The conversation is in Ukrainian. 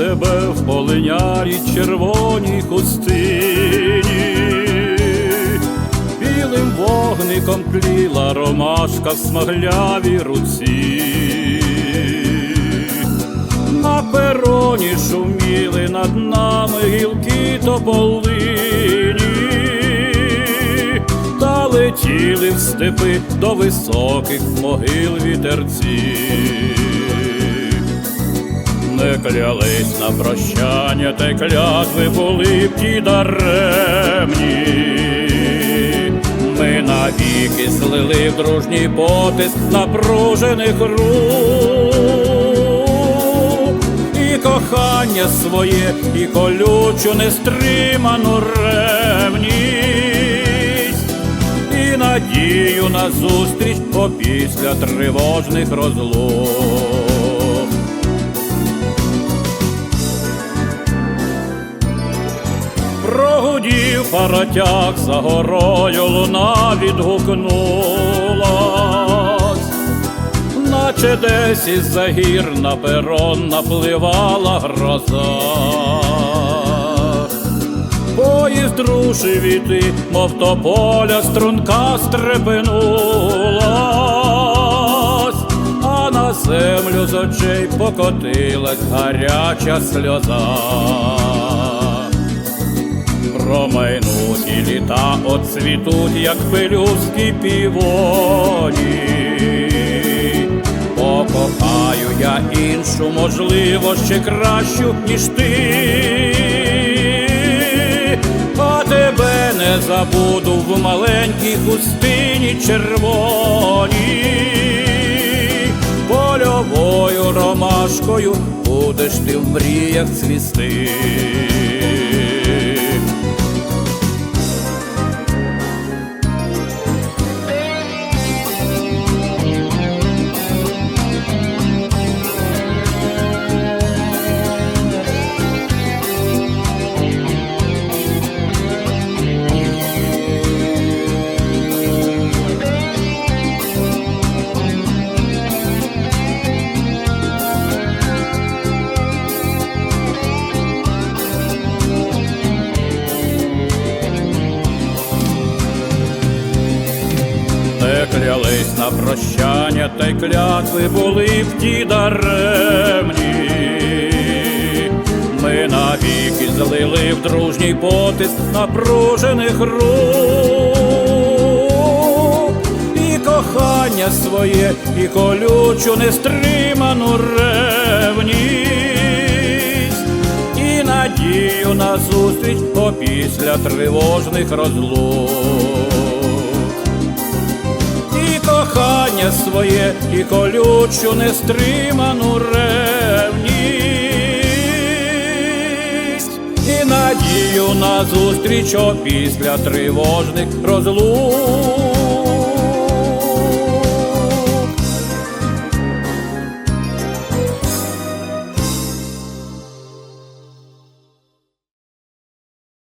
тебе в полинярі червоній хустині, білим вогником тліла ромашка в смаглявій руці. На пероні шуміли над нами гілки тополині, та летіли в степи до високих могил вітерці. Не клялись на прощання, та й клятви були б ті даремні. Ми навіки слили в дружній потиск напружених рук і кохання своє, і колючу нестриману ревність, і надію на зустріч опісля тривожних розлук. Прогудів за горою луна відгукнулась, наче десь із за гір на перон напливала гроза. Поїзд рушив іти, мов тополя струнка стрепенулась, а на землю з очей покотилась гаряча сльоза. Промайнуть і літа оцвітуть, як пелюстки півоні. Покохаю я іншу, можливо, ще кращу, ніж ти. А тебе не забуду в маленькій хустині червоній. Польовою ромашкою будеш ти в мріях цвісти. Клялись на прощання, та й клятви були б ті даремні. Ми навіки злили в дружній потиск напружених рук. І кохання своє, і колючу нестриману ревність, і надію на зустріч опісля тривожних розлук кохання своє, і колючу нестриману ревність, і надію на зустріч опісля тривожних розлук.